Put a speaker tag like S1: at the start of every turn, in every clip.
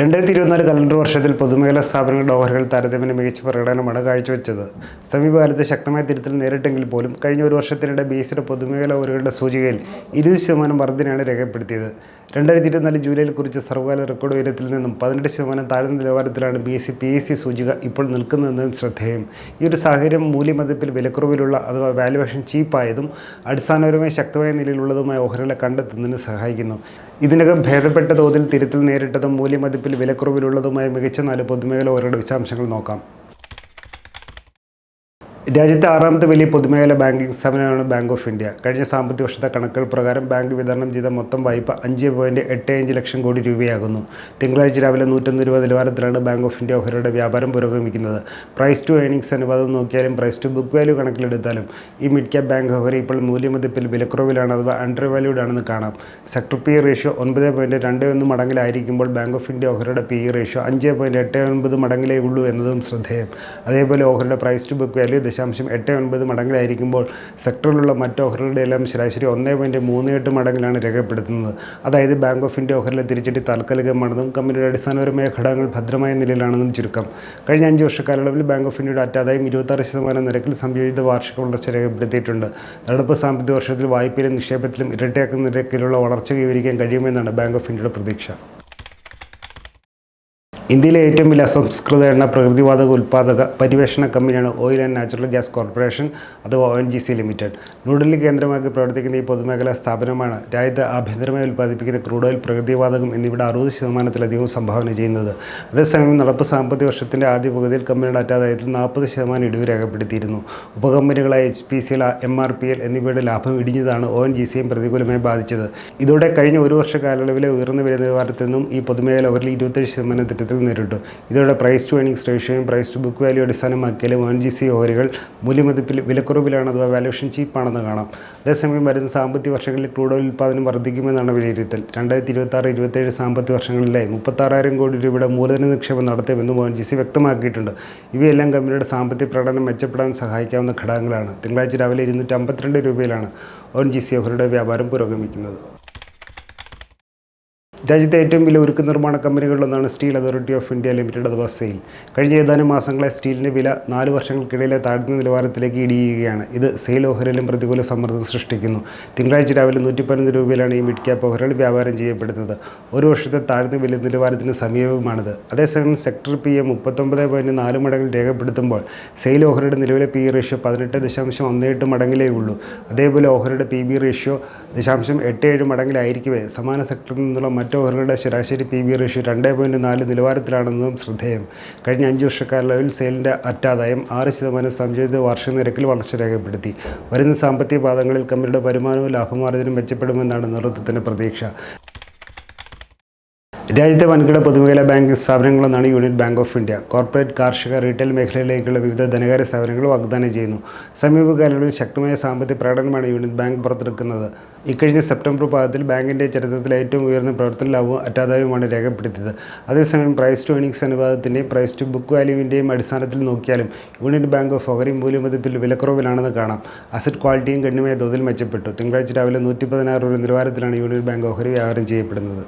S1: രണ്ടായിരത്തി ഇരുപത്തിനാല് കലണ്ടർ വർഷത്തിൽ പൊതുമേഖലാ സ്ഥാപനങ്ങളുടെ ഓഹരികൾ താരതമ്യം മികച്ച പ്രകടനമാണ് കാഴ്ചവെച്ചത്. സമീപകാലത്ത് ശക്തമായ തിരുത്തൽ നേരിട്ടെങ്കിൽ പോലും കഴിഞ്ഞ ഒരു വർഷത്തിനിടെ ബി എസിയുടെ പൊതുമേഖലാ ഓഹരികളുടെ സൂചികയിൽ ഇരുപത് ശതമാനം വർധനയാണ് രേഖപ്പെടുത്തിയത്. രണ്ടായിരത്തി ഇരുപത്തിനാല് ജൂലൈയിൽ കുറിച്ച സർവകാല റെക്കോർഡ് ഉയരത്തിൽ നിന്നും പതിനെട്ട് ശതമാനം താഴ്ന്ന നിലവാരത്തിലാണ് B S C P S C സൂചിക ഇപ്പോൾ നിൽക്കുന്നതെന്നും ശ്രദ്ധേയം. ഈ ഒരു സാഹചര്യം മൂല്യമതിപ്പിൽ വിലക്കുറവിലുള്ള അഥവാ വാല്യുവേഷൻ ചീപ്പായതും അടിസ്ഥാനപരമായി ശക്തമായ നിലയിലുള്ളതുമായ ഓഹരികളെ കണ്ടെത്തുന്നതിന് സഹായിക്കുന്നു. ഇതിനകം ഭേദപ്പെട്ട തോതിൽ തിരുത്തൽ നേരിട്ടതും മൂല്യമതിപ്പിൽ വിലക്കുറവിലുള്ളതുമായ മികച്ച നാല് പൊതുമേഖല ഓരോ വിശദാംശങ്ങൾ നോക്കാം. രാജ്യത്തെ ആറാമത്തെ വലിയ പൊതുമേഖല ബാങ്കിംഗ് സ്ഥാപനമാണ് ബാങ്ക് ഓഫ് ഇന്ത്യ. കഴിഞ്ഞ സാമ്പത്തിക വർഷത്തെ കണക്കുകൾ പ്രകാരം ബാങ്ക് വിതരണം ചെയ്ത മൊത്തം വായ്പ അഞ്ച് പോയിന്റ് എട്ട് അഞ്ച് ലക്ഷം കോടി രൂപയാകുന്നു. തിങ്കളാഴ്ച രാവിലെ നൂറ്റൊന്ന് രൂപ നിലവാരത്തിലാണ് ബാങ്ക് ഓഫ് ഇന്ത്യ ഓഹരിയുടെ വ്യാപാരം പുരോഗമിക്കുന്നത്. പ്രൈസ് ടു ഏണിംഗ്സ് അനുപാതം നോക്കിയാലും പ്രൈസ് ടു ബുക്ക് വാല്യൂ കണക്കിലെടുത്താലും ഈ മിഡ് ക്യാപ് ബാങ്ക് ഓഹരി ഇപ്പോൾ മൂല്യമതിപ്പിൽ വിലക്കുറവിലാണ് അഥവാ അണ്ടർ വാല്യൂഡ് ആണെന്ന് കാണാം. സെക്ടർ പി റേഷ്യോ ഒൻപത് പോയിന്റ് രണ്ട് ഒന്ന് മടങ്ങിലായിരിക്കുമ്പോൾ ബാങ്ക് ഓഫ് ഇന്ത്യ ഓഹരിയുടെ പി റേഷ്യോ അഞ്ച് പോയിന്റ് എട്ട് ഒൻപത് മടങ്ങിലേ ഉള്ളൂ എന്നതും ശ്രദ്ധേയം. അതേപോലെ ഓഹരിയുടെ പ്രൈസ് ടു ബുക്ക് വാല്യൂ ദശാംശം എട്ട് ഒൻപത് മടങ്ങിലായിരിക്കുമ്പോൾ സെക്ടറിലുള്ള മറ്റ് ഓഹരികളുടെ എല്ലാം ശരാശരി ഒന്നേ പോയിന്റ് മൂന്ന് എട്ട് മടങ്ങിലാണ് രേഖപ്പെടുത്തുന്നത്. അതായത് ബാങ്ക് ഓഫ് ഇന്ത്യ ഓഹരിലെ തിരിച്ചടി താൽക്കാലികമാണെന്നും കമ്പനിയുടെ അടിസ്ഥാനപരമായ ഘടകങ്ങൾ ഭദ്രമായ നിലയിലാണെന്നും ചുരുക്കം. കഴിഞ്ഞ അഞ്ച് വർഷ കാലയളവിൽ ബാങ്ക് ഓഫ് ഇന്ത്യയുടെ അറ്റാദായം ഇരുപത്താറ് ശതമാനം നിരക്കിൽ സംയോജിത വാർഷിക വളർച്ച രേഖപ്പെടുത്തിയിട്ടുണ്ട്. നടപ്പ് സാമ്പത്തിക വർഷത്തിൽ വായ്പയിലും നിക്ഷേപത്തിലും ഇരട്ടിയാക്കുന്ന നിരക്കിലുള്ള വളർച്ച കൈവരിക്കാൻ കഴിയുമെന്നാണ് ബാങ്ക് ഓഫ് ഇന്ത്യയുടെ പ്രതീക്ഷ. ഇന്ത്യയിലെ ഏറ്റവും വലിയ അസംസ്കൃത എണ്ണ പ്രകൃതിവാതക ഉൽപ്പാദക പരിവേഷണ കമ്പനിയാണ് Oil and Natural Gas Corporation അഥവാ O N G C Limited New Delhi കേന്ദ്രമാക്കി പ്രവർത്തിക്കുന്ന ഈ പൊതുമേഖലാ സ്ഥാപനമാണ് രാജ്യത്ത് ആഭ്യന്തരമായി ഉൽപ്പാദിപ്പിക്കുന്ന ക്രൂഡ് ഓയിൽ പ്രകൃതിവാതകം എന്നിവിടെ അറുപത് ശതമാനത്തിലധികം സംഭാവന ചെയ്യുന്നത്. അതേസമയം നടപ്പ് സാമ്പത്തിക വർഷത്തിന്റെ ആദ്യ പകുതിയിൽ കമ്പനിയുടെ അറ്റാദായത്തിൽ നാൽപ്പത് ശതമാനം ഇടിവ് രേഖപ്പെടുത്തിയിരുന്നു. ഉപകമ്പനികളായ H P C L M R P L എന്നിവയുടെ ലാഭം ഇടിഞ്ഞതാണ് ഒ എൻ ജി സിയും പ്രതികൂലമായി ബാധിച്ചത്. ഇതോടെ കഴിഞ്ഞ ഒരു വർഷ കാലയളവിലെ ഉയർന്ന വില നിലവാരത്തിൽ നിന്നും ഈ പൊതുമേഖല ഒരു ഇരുപത്തേഴ് ശതമാനം തെറ്റത്തിൽ നേരിട്ടു. ഇതോടെ പ്രൈസ് ടു ഏണിംഗ്സ് റേഷ്യോയും പ്രൈസ് ടു ബുക്ക് വാല്യൂ അടിസ്ഥാനമാക്കിയാലും ഒൻ ജി സി ഓഹരികൾ മൂല്യമതിപ്പിൽ വിലക്കുറവിലാണ് അഥവാ വാല്യൂഷൻ ചീപ്പാണെന്ന് കാണാം. അതേസമയം വരുന്ന സാമ്പത്തിക വർഷങ്ങളിൽ ക്രൂഡ് ഓയിൽ ഉൽപ്പാദനം വർദ്ധിക്കുമെന്നാണ് വിലയിരുത്തൽ. രണ്ടായിരത്തി ഇരുപത്തി ആറ് ഇരുപത്തേഴ് സാമ്പത്തിക വർഷങ്ങളിലായി മുപ്പത്താറായിരം കോടി രൂപയുടെ മൂലധന നിക്ഷേപം നടത്തുമെന്നും ഒ ജി സി വ്യക്തമാക്കിയിട്ടുണ്ട്. ഇവയെല്ലാം കമ്പനിയുടെ സാമ്പത്തിക പ്രകടനം മെച്ചപ്പെടാൻ സഹായിക്കാവുന്ന ഘടകങ്ങളാണ്. തിങ്കളാഴ്ച രാവിലെ ഇരുന്നൂറ്റി അമ്പത്തിരണ്ട് രൂപയിലാണ് എൻ ജി സി ഓഹരിയുടെ വ്യാപാരം പുരോഗമിക്കുന്നത്. രാജ്യത്തെ ഏറ്റവും വലിയ ഉരുക്ക് നിർമ്മാണ കമ്പനികളിലൊന്നാണ് steel authority of India limited അഥവാ സെയിൽ. കഴിഞ്ഞ ഏതാനും മാസങ്ങളെ സ്റ്റീലിന്റെ വില നാല് വർഷങ്ങൾക്കിടയിലെ താഴ്ന്ന നിലവാരത്തിലേക്ക് ഇടിയുകയാണ്. ഇത് സെയിൽ ഓഹരിയിലും പ്രതികൂല സമ്മർദ്ദം സൃഷ്ടിക്കുന്നു. തിങ്കളാഴ്ച രാവിലെ നൂറ്റി പതിനൊന്ന് രൂപയിലാണ് ഈ മിഡ് ക്യാപ്പ് ഓഹരികൾ വ്യാപാരം ചെയ്യപ്പെടുന്നത്. ഒരു വർഷത്തെ താഴ്ന്ന വില നിലവാരത്തിന് സമീപമാണിത്. അതേസമയം സെക്ടർ പി എ മുപ്പത്തൊമ്പത് പോയിന്റ് നാല് മടങ്ങിൽ രേഖപ്പെടുത്തുമ്പോൾ സെയിൽ ഓഹരിയുടെ നിലവിലെ പി റേഷ്യോ പതിനെട്ട് ദശാംശം ഒന്ന് എട്ട് മടങ്ങിലേ ഉള്ളൂ. അതേപോലെ ഓഹരിയുടെ പി ബി റേഷ്യോ ദശാംശം എട്ട് ഏഴ് മടങ്ങിലായിരിക്കവേ. സമാന സെക്ടറിൽ നിന്നുള്ള മറ്റ് ഓഹരികളുടെ ശരാശരി പി ബി റേഷ്യോ രണ്ട് പോയിന്റ് നാല് നിലവാരത്തിലാണെന്നതും ശ്രദ്ധേയം. കഴിഞ്ഞ അഞ്ച് വർഷക്കാലയളവിൽ സെയിലിന്റെ അറ്റാദായം ആറ് ശതമാനം സംയോജിത വാർഷിക നിരക്കിൽ വളർച്ച രേഖപ്പെടുത്തി. വരുന്ന സാമ്പത്തിക പാദങ്ങളിൽ കമ്പനിയുടെ വരുമാനവും ലാഭമാർജനം മെച്ചപ്പെടുമെന്നാണ് നേതൃത്വത്തിന്റെ പ്രതീക്ഷ. രാജ്യത്തെ വൻകിട പൊതുമേഖലാ banking സ്ഥാപനങ്ങളെന്നാണ് union bank of India. Corporate കാർഷിക റീറ്റെയിൽ മേഖലയിലേക്കുള്ള വിവിധ ധനകാര്യ സ്ഥാപനങ്ങൾ വാഗ്ദാനം ചെയ്യുന്നു. സമീപകാലങ്ങളിൽ ശക്തമായ സാമ്പത്തിക പ്രകടനമാണ് യൂണിയൻ ബാങ്ക് പുറത്തെടുക്കുന്നത് ഇക്കഴിഞ്ഞ സെപ്റ്റംബർ പാദത്തിൽ ബാങ്കിന്റെ ചരിത്രത്തിലെ ഏറ്റവും ഉയർന്ന പ്രവർത്തന ലാഭവും അറ്റാദായവുമാണ് രേഖപ്പെടുത്തിയത്. അതേസമയം പ്രൈസ് ടു ഏണിങ്സ് അനുപാതത്തിന്റെയും പ്രൈസ് ടു ബുക്ക് വാല്യൂവിന്റെയും അടിസ്ഥാനത്തിൽ നോക്കിയാലും യൂണിയൻ ബാങ്ക് ഓഫ് ഓഹരി മൂല്യമതിപ്പിൽ വിലക്കുറവിലാണെന്ന് കാണാം. അസറ്റ് ക്വാളിറ്റിയും ഗണ്യമായ തോതിൽ മെച്ചപ്പെട്ടു. തിങ്കളാഴ്ച രാവിലെ നൂറ്റി പതിനാറ് രൂപ നിലവാരത്തിലാണ് യൂണിയൻ ബാങ്ക് ഓഹരി വ്യാപാരം ചെയ്യപ്പെടുന്നത്.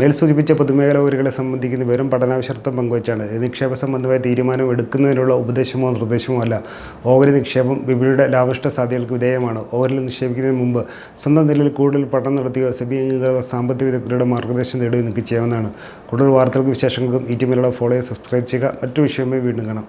S1: മേൽ സൂചിപ്പിച്ച പൊതുമേഖലാ ഊരുകളെ സംബന്ധിക്കുന്ന വിവരം പഠനാവശ്യർത്ഥം പങ്കുവച്ചാണ്. നിക്ഷേപ സംബന്ധമായ തീരുമാനം എടുക്കുന്നതിനുള്ള ഉപദേശമോ നിർദ്ദേശമോ അല്ല. ഓഹരി നിക്ഷേപം വിപണിയുടെ ലാഭിഷ്ട സാധ്യതകൾക്ക് വിധേയമാണ്. ഓഹരിൽ നിക്ഷേപിക്കുന്നതിന് മുമ്പ് സ്വന്തം നിലയിൽ കൂടുതൽ പഠനം നടത്തിയോ സെബി അംഗീകൃത സാമ്പത്തിക വിദഗ്ധരുടെ മാർഗനിർദ്ദേശം നേടുകയും നിങ്ങൾക്ക് ചെയ്യാവുന്നതാണ്. കൂടുതൽ വാർത്തകൾക്കും വിശേഷങ്ങൾക്കും ഈ ടീമിലുള്ള ഫോളോ സബ്സ്ക്രൈബ് ചെയ്യുക. മറ്റു വിഷയവുമായി വീണ്ടും കാണാം.